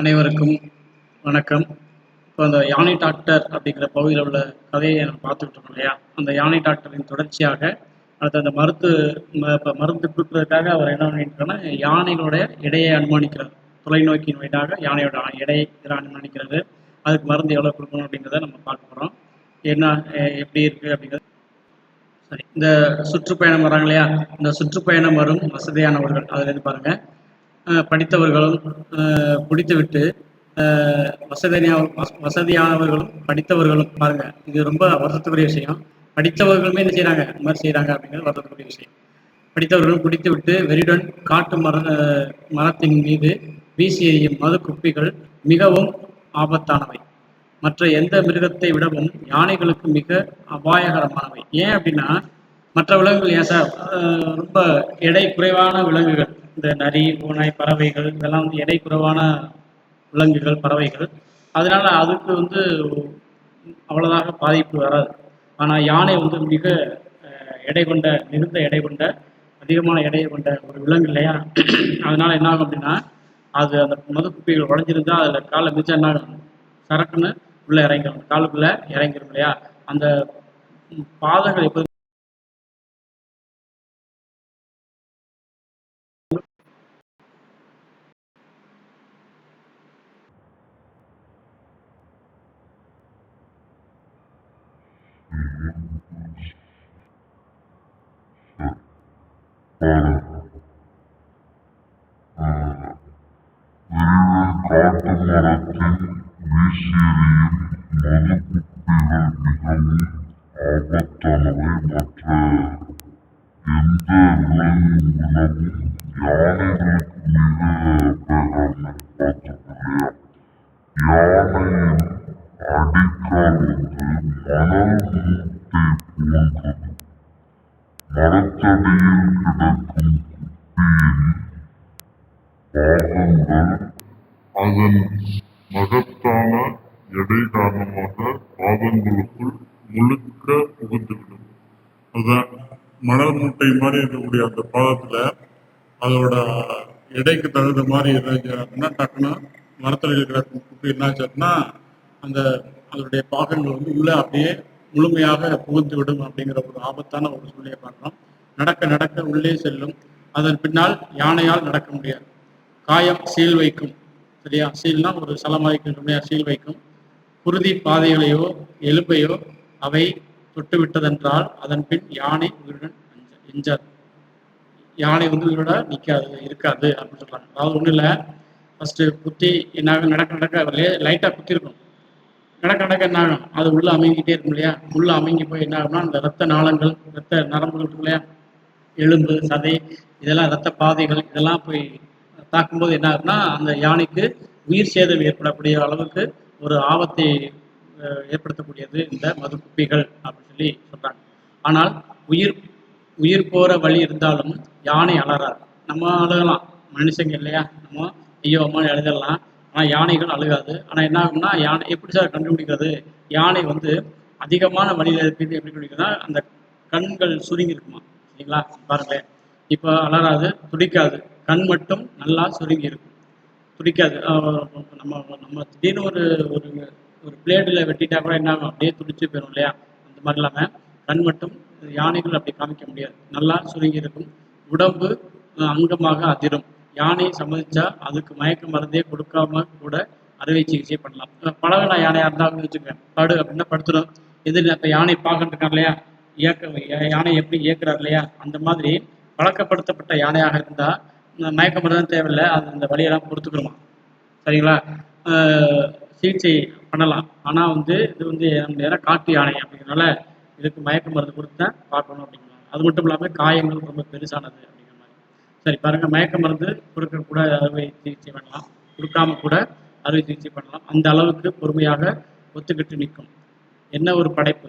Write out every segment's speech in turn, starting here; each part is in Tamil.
அனைவருக்கும் வணக்கம். இப்போ அந்த யானை டாக்டர் அப்படிங்கிற பகுதியில் உள்ள கதையை நம்ம பார்த்துக்கிட்டு இருக்கோம் இல்லையா? அந்த யானை டாக்டரின் தொடர்ச்சியாக அடுத்து அந்த மருந்து இப்போ மருந்து கொடுப்பதற்காக அவர் என்ன பண்ணியிருக்காருன்னா யானைகளுடைய இடையை அனுமானிக்கிறார். தொலைநோக்கியின் வயதாக யானையோட இடையை இதில் இதெல்லாம் அனுமானிக்கிறது. அதுக்கு மருந்து எவ்வளோ கொடுக்கணும் அப்படிங்கிறத நம்ம பார்க்க போகிறோம் என்ன எப்படி இருக்குது அப்படிங்கிறது. சரி இந்த சுற்றுப்பயணம் வராங்க இல்லையா? இந்த சுற்றுப்பயணம் வரும் வசதியானவர்கள் அதில் இருந்து படித்தவர்களும் குடித்துவிட்டு வசதியாக வச- வசதியானவர்களும் படித்தவர்களும் பாருங்க இது ரொம்ப வருத்தத்துக்குரிய விஷயம். படித்தவர்களுமே என்ன செய்கிறாங்க இந்த மாதிரி செய்கிறாங்க அப்படிங்கிறது வருத்தத்துக்குரிய விஷயம். படித்தவர்களும் குடித்துவிட்டு வெறியுடன் காட்டு மர மரத்தின் மீது வீசி எறியும் மது குப்பிகள் மிகவும் ஆபத்தானவை. மற்ற எந்த மிருகத்தை விடவும் யானைகளுக்கு மிக அபாயகரமானவை. ஏன் அப்படின்னா மற்ற விலங்குகள் ஏன் சார்? ரொம்ப எடை குறைவான விலங்குகள். இந்த நரி பூனை பறவைகள் இதெல்லாம் வந்து எடை குறைவான விலங்குகள் பறவைகள். அதனால அதுக்கு வந்து அவ்வளோதாக பாதிப்பு வராது. ஆனால் யானை வந்து மிக எடை கொண்ட மிகுந்த எடை கொண்ட அதிகமான எடையை கொண்ட ஒரு விலங்கு இல்லையா? அதனால என்ன ஆகும் அப்படின்னா அது அந்த மது குப்பைகள் உடஞ்சிருந்தா அதில் காலை மிச்சம் என்ன ஆகும் சரக்குன்னு உள்ளே இறங்கிடும் காலுக்குள்ளே இறங்கிடும் இல்லையா? அந்த பாதங்கள் எப்போது காட்டு மரத்தில் வீசியெறியும் மிகவும் ஆபத்தானவை மற்ற எந்த விலங்கினமும் யானைகளுக்கு மிக அபாயகரமாக பார்த்துக்கலையா யானையின் வந்து போன்றது மரத்தடியில் கிடக்கும் குப்பியின் பாகங்கள் அதன் மகத்தான எடை காரணமாக பாகங்களுக்குள் முழுக்க புகுந்துவிடும். அதான் மணல் மூட்டை மாதிரி இருக்கக்கூடிய அந்த பாதத்துல அதோட எடைக்கு தகுந்த மாதிரி எதாச்சும் டக்குன்னா மரத்தில் இருக்கிற குப்பி என்னாச்சுன்னா அந்த அதனுடைய பாகங்கள் வந்து உள்ள அப்படியே முழுமையாக புகுந்து விடும் அப்படிங்கிற ஒரு ஆபத்தான ஒரு சூழ்நிலையை பார்க்கலாம் நடக்க நடக்க உள்ளே செல்லும். அதன் பின்னால் யானையால் நடக்க முடியாது. காயம் சீல் வைக்கும். சரியா? சீல்னா ஒரு சலமாய்க்கின்ற சீல் வைக்கும். குருதி பாதைகளையோ எலும்பையோ அவை தொட்டு விட்டதென்றால் அதன் பின் யானை உயிருடன் எஞ்சாது. யானை வந்து உயிரோட நிற்காது இருக்காது அப்படின்னு சொல்றாங்க. அதாவது ஒன்றும் இல்லை. ஃபர்ஸ்ட் குத்தி என்ன நடக்க நடக்க லைட்டாக குத்திருக்கணும். நடக்க நடக்க என்ன ஆகும் அது உள்ள அமைங்கிட்டே இருக்கும் இல்லையா? உள்ள அமைங்கி போய் என்ன ஆகும்னா அந்த ரத்த நாளங்கள் ரத்த நரம்புகள் இருக்கும் இல்லையா? எலும்பு சதை இதெல்லாம் ரத்த பாதைகள் இதெல்லாம் போய் தாக்கும்போது என்ன ஆகும்னா அந்த யானைக்கு உயிர் சேதம் ஏற்படக்கூடிய அளவுக்கு ஒரு ஆபத்தை ஏற்படுத்தக்கூடியது இந்த மது குப்பிகள் அப்படின்னு சொல்லி சொல்றாங்க. ஆனால் உயிர் உயிர் போற வழி இருந்தாலும் யானை அலறாது. நம்ம அழகலாம். மனுஷங்க இல்லையா? நம்ம ஐயோ அம்மா எழுதலாம் ஆனால் யானைகள் அழுகாது. ஆனால் என்ன ஆகும்னா யானை எப்படி சார் கண்டுபிடிக்கிறது? யானை வந்து அதிகமான வழியில் இருக்குது எப்படி கண்டுபிடிக்கிறதுனா அந்த கண்கள் சுருங்கி இருக்குமா சரிங்களா? பாருங்களேன் இப்போ அலறாது துடிக்காது. கண் மட்டும் நல்லா சுருங்கி இருக்கும் துடிக்காது நம்ம நம்ம திடீர்னு ஒரு ஒரு ஒரு பிளேடில் வெட்டிட்டா கூட என்ன ஆகும்? அப்படியே துடிச்சு போயிடும் இல்லையா? அந்த மாதிரி இல்லாமல் கண் மட்டும் யானைகள் அப்படி காமிக்க முடியாது. நல்லா சுருங்கி இருக்கும் உடம்பு அங்கமாக அதிரும். யானை சம்மதிச்சா அதுக்கு மயக்க மருந்தே கொடுக்காம கூட அறுவை சிகிச்சை பண்ணலாம். பழகின யானையா இருந்தாலும் வச்சுக்கோங்க. படு அப்படின்னா படுத்துடும் இது இப்போ யானை பார்க்கட்டு இல்லையா? இயக்க யானை எப்படி இயக்குறாரு இல்லையா? அந்த மாதிரி பழக்கப்படுத்தப்பட்ட யானையாக இருந்தா இந்த மயக்க மருந்து தேவையில்லை. அது அந்த வழியெல்லாம் பொறுத்துக்கிறோமா சரிங்களா? சிகிச்சை பண்ணலாம். ஆனா வந்து இது வந்து நம்ம நேரம் காட்டு யானை அப்படிங்கிறனால இதுக்கு மயக்க மருந்து கொடுத்து தான் பார்க்கணும் அப்படிங்கிறாங்க. அது மட்டும் இல்லாமல் காயங்கள் ரொம்ப பெருசானது அப்படிங்கிற சரி பாருங்க. மயக்க மருந்து கொடுக்க கூட அறுவை சிகிச்சை பண்ணலாம். கொடுக்காம கூட அறுவை சிகிச்சை பண்ணலாம். அந்த அளவுக்கு பொறுமையாக ஒத்துக்கிட்டு நிற்கும். என்ன ஒரு படைப்பு?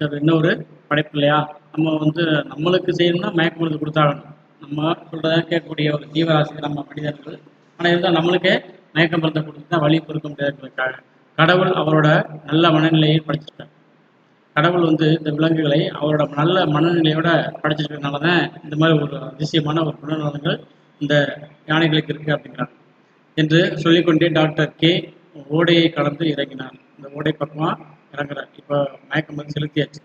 சார் என்ன ஒரு படைப்பு இல்லையா? நம்ம வந்து நம்மளுக்கு செய்யணும்னா மயக்க மருந்து கொடுத்தாகணும். நம்ம சொல்கிறத கேட்கக்கூடிய ஒரு ஜீவராசிகள் நம்ம மனிதர்கள். ஆனால் இருந்தால் நம்மளுக்கே மயக்க மருந்தை கொடுத்து தான் வழி கொடுக்க முடியாதுக்காக கடவுள் அவரோட நல்ல மனநிலையை படிச்சிருக்கார். கடவுள் வந்து இந்த விலங்குகளை அவரோட நல்ல மனநிலையோட படைச்சிருக்கிறதுனால தான் இந்த மாதிரி ஒரு அதிசயமான ஒரு குணநலங்கள் இந்த யானைகளுக்கு இருக்கு அப்படிங்கிறாங்க என்று சொல்லிக்கொண்டே டாக்டர் கே ஓடையை கடந்து இறங்கினார். இந்த ஓடை பக்கமாக இறங்குறார். இப்போ மயக்கம் வந்து செலுத்தியாச்சு.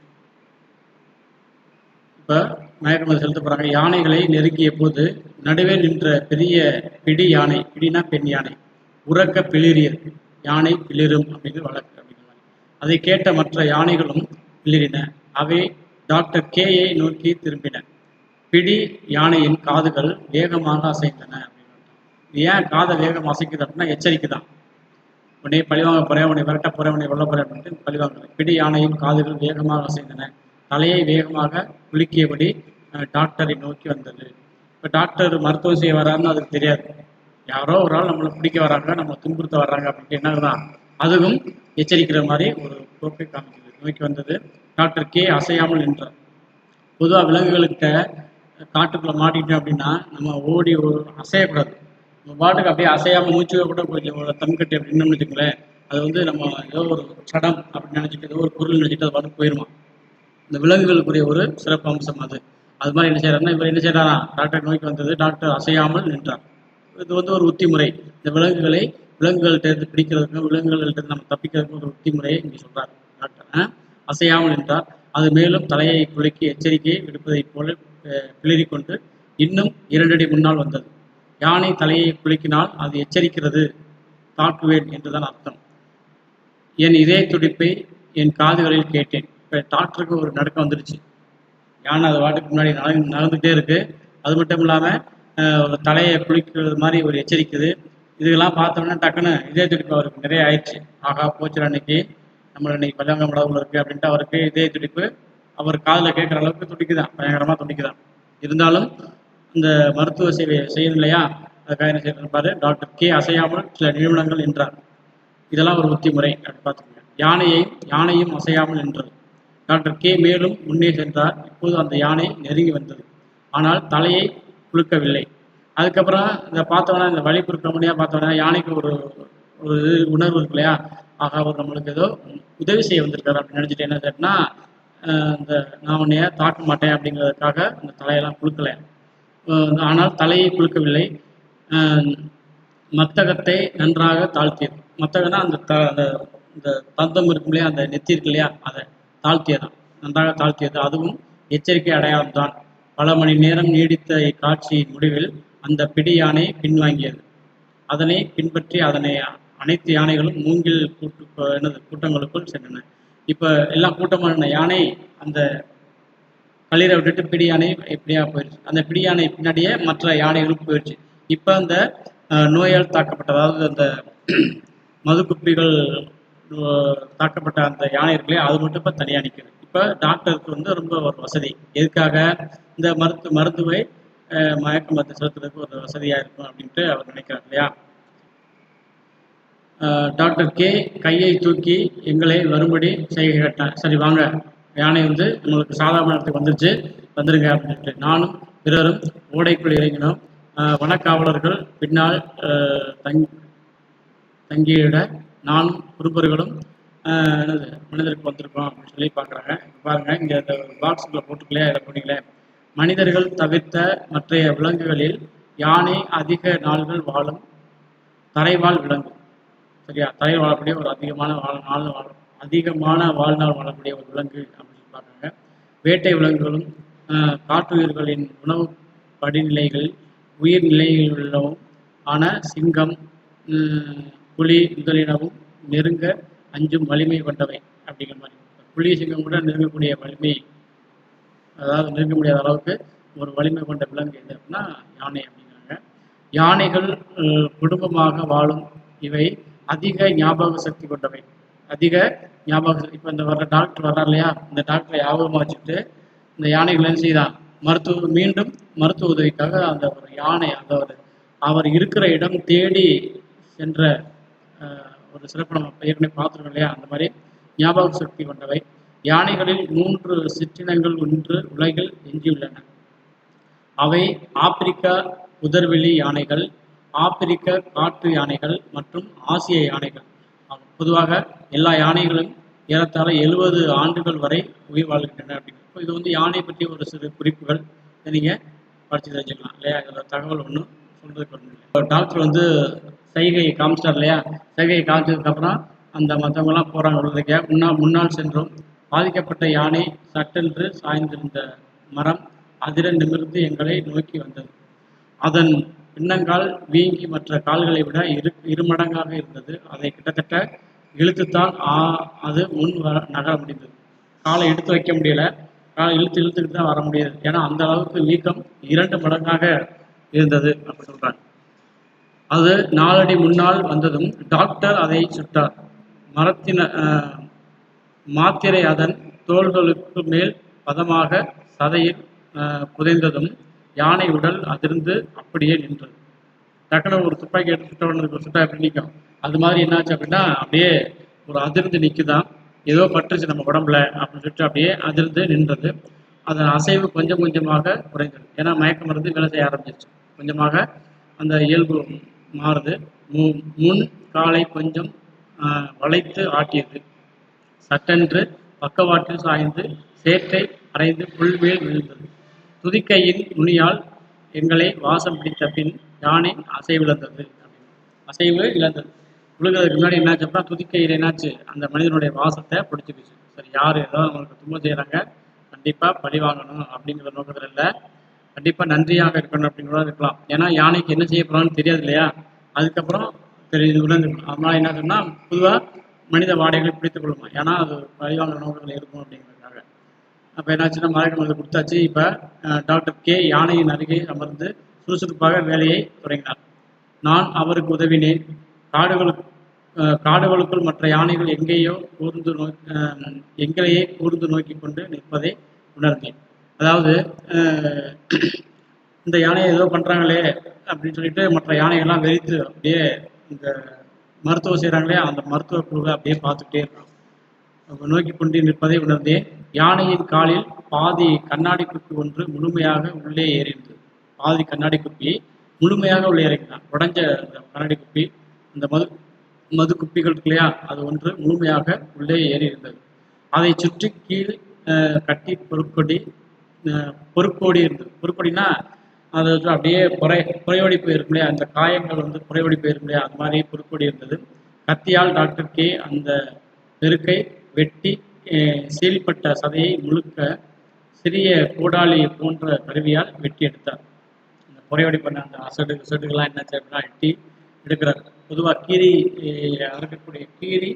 இப்போ மயக்கம் வந்து செலுத்த போகிறாங்க யானைகளை நெருங்கிய போது நடுவே நின்ற பெரிய பிடி யானை பிடினா பெண் யானை உறக்க பிளிரியது யானை பிளிரும் அப்படின்னு வழக்கு அதை கேட்ட மற்ற யானைகளும் உள்ளின அவை டாக்டர் கேயை நோக்கி திரும்பின. பிடி யானையின் காதுகள் வேகமாக அசைந்தன. அப்படின்னு ஏன் காதை வேகம் அசைக்குது அப்படின்னா எச்சரிக்கை தான் உடனே பழிவாங்க போறேன் உன்னை விரட்ட போறேன் உன்னை கொல்ல போறேன் அப்படின்ட்டு பழிவாங்க பிடி யானையின் காதுகள் வேகமாக அசைந்தன. தலையை வேகமாக குலுக்கியபடி டாக்டரை நோக்கி வந்தது. இப்போ டாக்டர் மருத்துவம் செய்ய வராருன்னு அதுக்கு தெரியாது. யாரோ ஒரு ஆள் நம்மளை பிடிக்க வராங்க நம்ம துன்புறுத்த வர்றாங்க அப்படின்ட்டு என்னதான் அதுவும் எச்சரிக்கிற மாதிரி ஒரு போக்கை காமிக்கிறது நோக்கி வந்தது. Doctor K. அசையாமல் நின்றார். பொதுவாக விலங்குகள்கிட்ட காட்டுக்குள்ளே மாட்டிக்கிட்டோம் அப்படின்னா நம்ம ஓடி ஒரு அசையக்கூடாது. நம்ம பாட்டுக்கு அப்படியே அசையாமல் மூச்சு கூட கொஞ்சம் ஒரு தம் கட்டி அப்படின்னு வச்சுக்கோங்களேன் அது வந்து நம்ம ஏதோ ஒரு சடம் அப்படின்னு நினச்சிட்டு ஏதோ ஒரு பொருள் நினச்சிட்டு அது பாட்டுக்கு போயிடுமா இந்த விலங்குகளுக்குரிய ஒரு சிறப்பு அம்சம் அது. அது மாதிரி என்ன செய்யறாருன்னா இவர் என்ன செய்யறாரா டாக்டர் நோய்க்கு வந்தது. டாக்டர் அசையாமல் நின்றார். இது வந்து ஒரு உத்தி முறை இந்த விலங்குகளை விலங்குகள்கிட்ட இருந்து பிடிக்கிறதுக்கும் விலங்குகள்கிட்ட இருந்து நம்ம தப்பிக்கிறதுக்கும் ஒரு உத்தி முறையை இங்கே சொல்றாரு. டாக்டர் அசையாமல் நின்றார். அது மேலும் தலையை குலுக்கி எச்சரிக்கையை விடுப்பதைப் போல அஹ், கொண்டு இன்னும் இரண்டடி முன்னால் வந்தது. யானை தலையை குலுக்கினால் அது எச்சரிக்கிறது தாக்குவேன் என்றுதான் அர்த்தம். என் இதய துடிப்பை என் காதுகளில் கேட்டேன். இப்போ டாக்டருக்கு ஒரு நடுக்கம் வந்துருச்சு. யானை அது வாட்டுக்கு முன்னாடி நகர்ந்து நடந்துகிட்டே இருக்கு. அது மட்டும் இல்லாமல் ஒரு தலையை குளிக்கிறது மாதிரி ஒரு எச்சரிக்குது. இதெல்லாம் பார்த்தோம்னா டக்குன்னு இதய துடிப்பு அவருக்கு நிறைய ஆயிடுச்சு. ஆகா போச்சு அன்னைக்கு நம்ம இன்னைக்கு பல்லாங்க மடவுல இருக்கு அப்படின்ட்டு அவருக்கு இதய துடிப்பு அவர் காதில் கேட்குற அளவுக்கு துடிக்குதான். பயங்கரமாக துடிக்குதான். இருந்தாலும் இந்த மருத்துவ சேவையை செய்யணும் இல்லையா? அதுக்காக என்ன செய்யறாரு டாக்டர் கே. அசையாமல் சில நிறுவனங்கள் என்றார் இதெல்லாம் ஒரு உத்தி முறை பார்த்துக்கோங்க. யானையை யானையும் அசையாமல் நின்றது. Doctor K. மேலும் முன்னே சென்றார். இப்போது அந்த யானை நெருங்கி வந்தது. ஆனால் தலையை குலுக்கவில்லை. அதுக்கப்புறம் இந்த பார்த்தோன்னா இந்த வழி குறுக்க முடியா பார்த்தோன்னா யானைக்கு ஒரு ஒரு இது உணர்வு இருக்கு இல்லையா? ஆக அவர் நம்மளுக்கு ஏதோ உதவி செய்ய வந்திருக்காரு அப்படின்னு நினச்சிட்டு என்ன கேட்டா இந்த நான் உன்னைய தாக்க மாட்டேன் அப்படிங்கிறதுக்காக அந்த தலையெல்லாம் குலுக்கலை. ஆனால் தலையை குலுக்கவில்லை. மத்தகத்தை நன்றாக தாழ்த்தியது. மத்தகம்னா அந்த த அந்த இந்த தந்தம் இருக்கும் இல்லையா? அந்த நெத்தி இருக்கு இல்லையா? அதை தாழ்த்தியதான். நன்றாக தாழ்த்தியது. அதுவும் எச்சரிக்கை அடையாளம் தான் பல மணி நேரம் நீடித்த இக்காட்சியின் முடிவில் அந்த பிடி யானை பின்வாங்கியது. அதனை பின்பற்றி அதனை அனைத்து யானைகளும் மூங்கில் கூட்டு என்னது கூட்டங்களுக்குள் சென்றன. இப்போ எல்லாம் கூட்டமான யானை அந்த களிரை விட்டுட்டு பிடி யானை எப்படியா போயிடுச்சு அந்த பிடி யானை பின்னாடியே மற்ற யானைகளும் போயிடுச்சு இப்போ அந்த நோயால் தாக்கப்பட்ட அதாவது அந்த மதுக்குப்பிகள் தாக்கப்பட்ட அந்த யானை அது மட்டும் இப்போ தனியாக நிக்குது. இப்போ டாக்டருக்கு வந்து ரொம்ப ஒரு வசதி. எதுக்காக? இந்த மருத்து மருத்துவை மயக்க மருந்து செலுத்துறதுக்கு ஒரு வசதியாக இருக்கும் அப்படின்ட்டு அவர் நினைக்கிறார் இல்லையா? டாக்டர் கே கையை தூக்கி எங்களை வரும்படி செய்கை கேட்டார் சரி வாங்க. யானை வந்து உங்களுக்கு சாதாரணத்துக்கு வந்துருச்சு. வந்துருங்க அப்படின்ட்டு. நானும் பிறரும் ஓடைக்குள் இறங்கினோம். வனக்காவலர்கள் பின்னால் தங் தங்கியிட நானும் குறுப்பர்களும் என்னது மனிதருக்கு வந்திருக்கோம் அப்படின்னு சொல்லி பார்க்குறாங்க. பாருங்கள் இங்கே இந்த பாக்ஸுக்குள்ளே போட்டுக்கலையா? இதை போனீங்களே மனிதர்கள் தவிர்த்த மற்றைய விலங்குகளில் யானை அதிக நாள்கள் வாழும் தரைவாழ் விலங்கு. சரியா? தரை வாழக்கூடிய ஒரு அதிகமான வாழ் நாள் வாழும் அதிகமான வாழ்நாள் வாழக்கூடிய ஒரு விலங்கு அப்படின்னு பார்க்குறாங்க வேட்டை விலங்குகளும் காட்டுயிர்களின் உணவு படிநிலைகள் உயிர் நிலைகளிலும் ஆன சிங்கம் புலி முதலினவும் நெருங்க அஞ்சும் வலிமை கொண்டவை அப்படிங்கிற மாதிரி. புலி சிங்கம் கூட நெருங்கக்கூடிய வலிமை அதாவது நெருங்க முடியாத அளவுக்கு ஒரு வலிமை கொண்ட விலங்கு எது அப்படின்னா யானை அப்படிங்கிறாங்க. யானைகள் குடும்பமாக வாழும் இவை அதிக ஞாபக சக்தி கொண்டவை. அதிக ஞாபக சக்தி இப்போ இந்த வர்ற டாக்டர் வர்றார் இல்லையா? இந்த டாக்டரை ஞாபகமாக வச்சுட்டு இந்த யானைகள் என்ன செய்தான்? மருத்துவ மீண்டும் மருத்துவ உதவிக்காக அந்த ஒரு யானை அந்த ஒரு அவர் இருக்கிற இடம் தேடி சென்ற ஒரு சிறப்பு நம்ம ஏற்கனவே பார்த்துருக்கோம் இல்லையா? அந்த மாதிரி ஞாபக சக்தி கொண்டவை. யானைகளில் மூன்று சிற்றினங்கள் ஒன்று உலகில் எஞ்சியுள்ளன. அவை ஆப்பிரிக்கா உதர்வெளி யானைகள் ஆப்பிரிக்க காட்டு யானைகள் மற்றும் ஆசிய யானைகள் பொதுவாக எல்லா யானைகளும் ஏறத்தாழ எழுபது ஆண்டுகள் வரை உயிர் வாழ்கின்றன அப்படின்னு இப்போ இது வந்து யானை பற்றி ஒரு சிறு குறிப்புகள். இதை நீங்கள் படித்து தெரிஞ்சுக்கலாம் இல்லையா? இதில் தகவல் ஒன்றும் சொல்றதுக்கு ஒன்றும் டாக்டர் வந்து சைகையை காமிச்சிட்டார் இல்லையா? சைகையை காமிச்சதுக்கப்புறம் அந்த மற்றவங்கலாம் போகிறாங்க உள்ளதுக்கே. முன்னால் முன்னால் சென்றோம். பாதிக்கப்பட்ட யானை சட்டென்று சாய்ந்திருந்த மரம் அதிர நிமிர்ந்து எங்களை நோக்கி வந்தது. அதன் பின்னங்கால் வீங்கி மற்ற கால்களை விட இரு இருமடங்காக இருந்தது. அதை கிட்டத்தட்ட இழுத்துத்தான் ஆ அது முன் வர நகர முடிந்தது. காலை எடுத்து வைக்க முடியல. காலை இழுத்து இழுத்துக்கிட்டு தான் வர முடியாது ஏன்னா அந்த அளவுக்கு வீக்கம் இரண்டு மடங்காக இருந்தது அப்படி சொல்றாங்க. அது நாலடி முன்னால் வந்ததும் டாக்டர் அதை சுட்டார். மரத்தின மாத்திரை அதன் தோள்களுக்கு மேல் பதமாக சதையில் புதைந்ததும் யானை உடல் அதிர்ந்து அப்படியே நின்றது. டக்குனு ஒரு துப்பாக்கி எடுத்து உடனே ஒரு சுட்டா எப்படி நிற்கும் அது மாதிரி என்னாச்சு அப்படின்னா அப்படியே ஒரு அதிர்ந்து நிற்குதான் ஏதோ பட்டுருச்சு நம்ம உடம்புல அப்படின்னு சொல்லிட்டு அப்படியே அதிர்ந்து நின்றது. அதன் அசைவு கொஞ்சம் கொஞ்சமாக குறைந்தது. ஏன்னா மயக்க மருந்து வேலை செய்ய ஆரம்பிச்சிருச்சு. கொஞ்சமாக அந்த இயல்பு மாறுது. மு- முன் காலை கொஞ்சம் வளைத்து ஆட்டியது. சட்டென்று பக்கவாட்டில் சாய்ந்து சேற்றை அறைந்து புல்மேல் விழுந்தது. துதிக்கையின் நுனியால் எங்களை வாசம் பிடித்த பின் யானை அசைவிழந்தது அசைவு இழந்தது. விழுகிறதுக்கு முன்னாடி என்னாச்சு அப்படின்னா துதிக்கையில் என்னாச்சு? அந்த மனிதனுடைய வாசத்தை பிடிச்சிக்கிச்சு சரி யார் ஏதோ அவங்களுக்கு துன்பம் செய்கிறாங்க கண்டிப்பாக பழி வாங்கணும் அப்படிங்கிற நோக்கத்தில் இல்லை. கண்டிப்பாக நன்றியாக இருக்கணும் அப்படின்னு இருக்கலாம். ஏன்னா யானைக்கு என்ன செய்ய போகிறான்னு தெரியாது இல்லையா? அதுக்கப்புறம் தெரிஞ்சு விழுந்துக்கணும் அதனால என்ன சொன்னால் பொதுவாக மனித வாடைகளை பிடித்துக் கொள்ளுமா ஏன்னா அது பழி நோக்கத்தில் இருக்கும் அப்படிங்கிறதுக்காக. அப்போ என்னாச்சுன்னா மயக்க மருந்து கொடுத்தாச்சு. இப்போ டாக்டர் கே. யானையின் அருகே அமர்ந்து சுறுசுறுப்பாக வேலையை தொடங்கினார். நான் அவருக்கு உதவினேன். காடுகளுக்கு காடுகளுக்குள் மற்ற யானைகள் எங்கேயோ கூர்ந்து நோய் எங்களையே கூர்ந்து நோக்கி கொண்டு நிற்பதை உணர்ந்தேன். அதாவது இந்த யானையை ஏதோ பண்ணுறாங்களே அப்படின்னு சொல்லிட்டு மற்ற யானைகள்லாம் வெறித்து அப்படியே இந்த மருத்துவம் செய்கிறாங்களே அந்த மருத்துவ குழுவை அப்படியே பார்த்துக்கிட்டே இருக்கிறோம் நோக்கி கொண்டு நிற்பதை உணர்ந்தேன். யானையின் காலில் பாதி கண்ணாடி குப்பி ஒன்று முழுமையாக உள்ளே ஏறிந்தது பாதி கண்ணாடி குப்பி முழுமையாக உள்ளே இறங்கினான். உடஞ்ச அந்த கண்ணாடி குப்பி அந்த மது மது குப்பிகள் இருக்கு இல்லையா அது ஒன்று முழுமையாக உள்ளே ஏறி இருந்தது அதை சுற்றி கீழ் கட்டி பொறுக்கொடி அஹ், பொறுக்கோடி இருந்தது. பொறுக்கொடினா அது வந்து அப்படியே புறை புறையோடி போயிருக்கும் இல்லையா? அந்த காயங்கள் வந்து குறையோடி போயிருக்கும் இல்லையா? அது மாதிரி பொறுக்கொடி இருந்தது. கத்தியால் டாக்டர் கே அந்த பெருக்கை வெட்டி சீல்பட்ட சதையை முழுக்க சிறிய கூடாளி போன்ற கருவியால் வெட்டி எடுத்தார். அந்த புறையோடி பண்ண அந்த அசடு அசடுகள்லாம் என்ன அப்படின்னா வெட்டி எடுக்கிறார். பொதுவாக கீரி அறுக்கக்கூடிய கீரி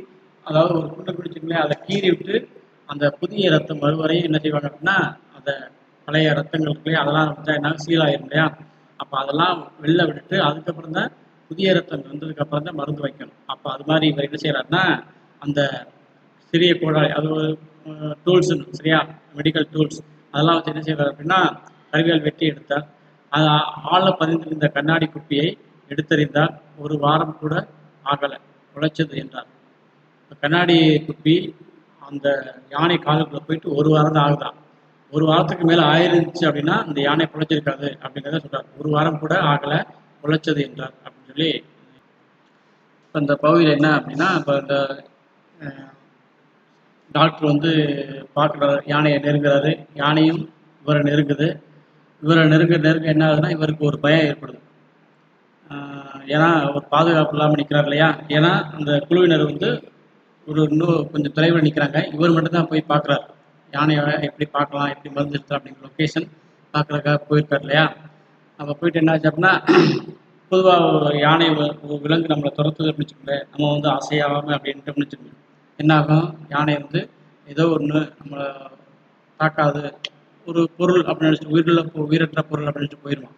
அதாவது ஒரு குண்டை பிடிச்சிங்களே அதை கீறி விட்டு அந்த புதிய ரத்தம் மறுவரையும் என்ன செய்வாங்க அப்படின்னா அதை பழைய ரத்தங்கள் இருக்கு அதெல்லாம் வச்சா என்ன சீலாயிரும் இல்லையா? அப்போ அதெல்லாம் வெளில விட்டுட்டு அதுக்கப்புறம் தான் புதிய ரத்தம் வந்ததுக்கு அப்புறம் தான் மருந்து வைக்கணும். அப்போ அது மாதிரி இவர் என்ன செய்கிறாருன்னா அந்த சிறிய கோடாளி அது ஒரு டூல்ஸ் சரியா? மெடிக்கல் டூல்ஸ் அதெல்லாம் வச்சு என்ன செய்வார் அப்படின்னா கருவியால் வெட்டி எடுத்தார். அது ஆழ பதிந்திருந்த கண்ணாடி குப்பியை எடுத்தறிந்தார். ஒரு வாரம் கூட ஆகலை உழைச்சது என்றார். கண்ணாடி குப்பி அந்த யானை காலுக்குள்ளே போயிட்டு ஒரு வாரம் தான் ஆகுதான் ஒரு வாரத்துக்கு மேலே ஆயிருந்துச்சு அப்படின்னா அந்த யானை பிழைச்சிருக்காது அப்படிங்கிறத சொல்றார். ஒரு வாரம் கூட ஆகலை பிழைச்சது என்றார் அப்படின்னு சொல்லி இப்போ இந்த பகுதியில் என்ன அப்படின்னா இப்போ இந்த டாக்டர் வந்து பார்க்குறாரு யானையை நெருங்குறாரு யானையும் இவரை நெருங்குது. இவரை நெருங்க நெருங்க என்ன ஆகுதுன்னா இவருக்கு ஒரு பயம் ஏற்படுது. ஏன்னா ஒரு பாதுகாப்பு இல்லாமல் நிற்கிறார் இல்லையா? ஏன்னா அந்த குழுவினர் வந்து ஒரு இன்னும் கொஞ்சம் தொலைவில் நிற்கிறாங்க இவர் மட்டும்தான் போய் பார்க்குறாரு. யானையை எப்படி பார்க்கலாம் எப்படி மருந்து எடுத்தா அப்படிங்கிற லொக்கேஷன் பார்க்குறதுக்காக போயிருக்காரு இல்லையா? அப்போ போயிட்டு என்னாச்சு அப்படின்னா பொதுவாக ஒரு யானை ஒரு விலங்கு நம்மளை துரத்துது அப்படின்னு நம்ம வந்து அசையாமல் அப்படின்ட்டு வச்சுக்கோங்க. என்ன ஆகும்? யானை வந்து ஏதோ ஒன்று நம்மளை தாக்காது. ஒரு பொருள் அப்படின்னு நினச்சிட்டு உயிரில் உயிரற்ற பொருள் அப்படின்னு நினச்சிட்டு போயிடுவான்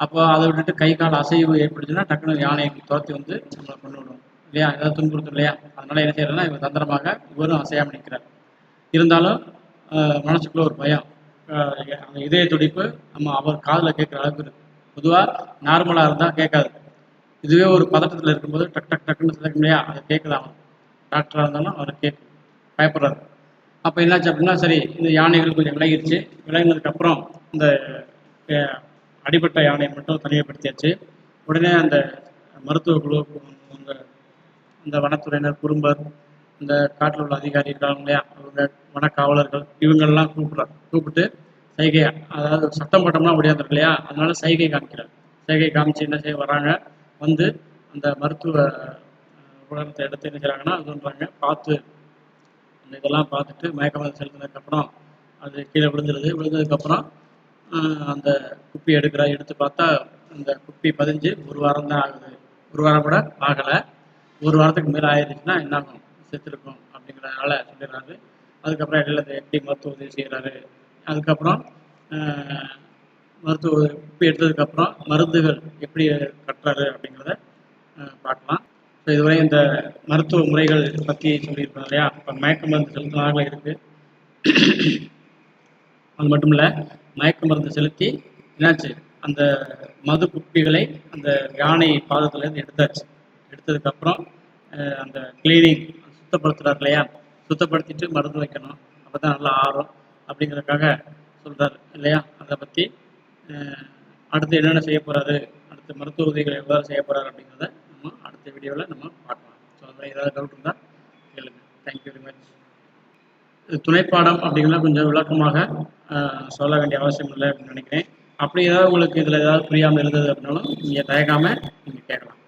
அப்போ அதை விட்டுட்டு கை கால் அசைவு ஏற்படுச்சுன்னா டக்குனு யானையை துரத்தி வந்து நம்மளை கொண்டு விடும் இல்லையா? ஏதாவது துன்புறுத்தும் இல்லையா? அதனால என்ன செய்யறதுன்னா இவர் தந்திரமாக இவரும் அசையாமல் நிற்கிறார் இருந்தாலும் மனசுக்குள்ளே மனசுக்குள்ள ஒரு பயம். அந்த இதய துடிப்பு நம்ம அவர் காதில் கேட்குற அளவுக்கு இருக்கு. பொதுவாக நார்மலாக இருந்தால் கேட்காது. இதுவே ஒரு பதட்டத்தில் இருக்கும்போது டக் டக் டக்குன்னு சிதைக்கும் இல்லையா அதை கேட்குது அவன்? டாக்டராக இருந்தாலும் அவர் கேட்கும் பயப்படுறாரு. அப்போ என்னாச்சு அப்படின்னா சரி இந்த யானைகள் கொஞ்சம் விலகிடுச்சு விலகினதுக்கப்புறம் இந்த அடிபட்ட யானையை மட்டும் தனிமைப்படுத்தியாச்சு. உடனே அந்த மருத்துவ குழு அந்த இந்த வனத்துறையினர் குறும்பர் இந்த காட்டில் உள்ள அதிகாரி இருக்காங்க இல்லையா அவங்க வனக்காவலர்கள் இவங்கெல்லாம் கூப்பிட்றாரு கூப்பிட்டு சைகை அதாவது சத்தம் போட்டோம்னா முடியாது இல்லையா? அதனால சைகை காமிக்கிறார். சைகை காமிச்சு என்ன செய்ய வராங்க? வந்து அந்த மருத்துவ உலகத்தை எடுத்து என்ன செய்கிறாங்கன்னா அது பண்ணுறாங்க பார்த்து அந்த இதெல்லாம் பார்த்துட்டு மயக்க மருந்து செலுத்தினதுக்கப்புறம் அது கீழே விழுந்துருது. விழுந்ததுக்கப்புறம் அந்த குப்பி எடுக்கிறா எடுத்து பார்த்தா அந்த குப்பி பதிஞ்சு ஒரு வாரம் தான் ஆகுது. ஒரு வாரம் கூட ஆகலை. ஒரு வாரத்துக்கு மேலே ஆயிடுச்சுன்னா என்னாகும்? செத்துருக்கும் அப்படிங்கிறனால சொல்லிடுறாரு. அதுக்கப்புறம் இடையில இந்த எப்படி மருத்துவ உதவி செய்கிறாரு அதுக்கப்புறம் மருத்துவ உதவி எடுத்ததுக்கப்புறம் மருந்துகள் எப்படி கட்டுறாரு அப்படிங்கிறத பார்க்கலாம். ஸோ இதுவரை இந்த மருத்துவ முறைகள் பற்றி சொல்லியிருக்கோம் இல்லையா? இப்போ மயக்க மருந்து செலுத்தினால இருக்குது அது மட்டும் இல்லை மயக்க மருந்து செலுத்தி என்னாச்சு? அந்த மது குப்பிகளை அந்த யானை பாதத்துலேருந்து எடுத்தாச்சு. எடுத்ததுக்கப்புறம் அந்த கிளீனிங் சுத்தப்படுத்துறாரு இல்லையா சுத்தப்படுத்திட்டு மருந்து வைக்கணும். அப்போ தான் நல்லா ஆறும் அப்படிங்கிறதுக்காக சொல்கிறார் இல்லையா? அதை பற்றி அடுத்து என்னென்ன செய்ய போகிறாரு அடுத்து மருத்துவ உதவிகள் எவ்வாறு செய்ய போகிறாரு அப்படிங்கிறத நம்ம அடுத்த வீடியோவில் நம்ம பார்க்கலாம். ஸோ அதில் ஏதாவது டவுட் இருந்தால் கேளுங்க. தேங்க்யூ வெரி மச் துணைப்பாடம் அப்படிங்கிறத கொஞ்சம் விளக்கமாக சொல்ல வேண்டிய அவசியம் இல்லை அப்படின்னு நினைக்கிறேன். அப்படி ஏதாவது உங்களுக்கு இதில் ஏதாவது புரியாமல் இருந்தது அப்படின்னாலும் நீங்கள் தயக்காமல் நீங்கள் கேட்கலாம்.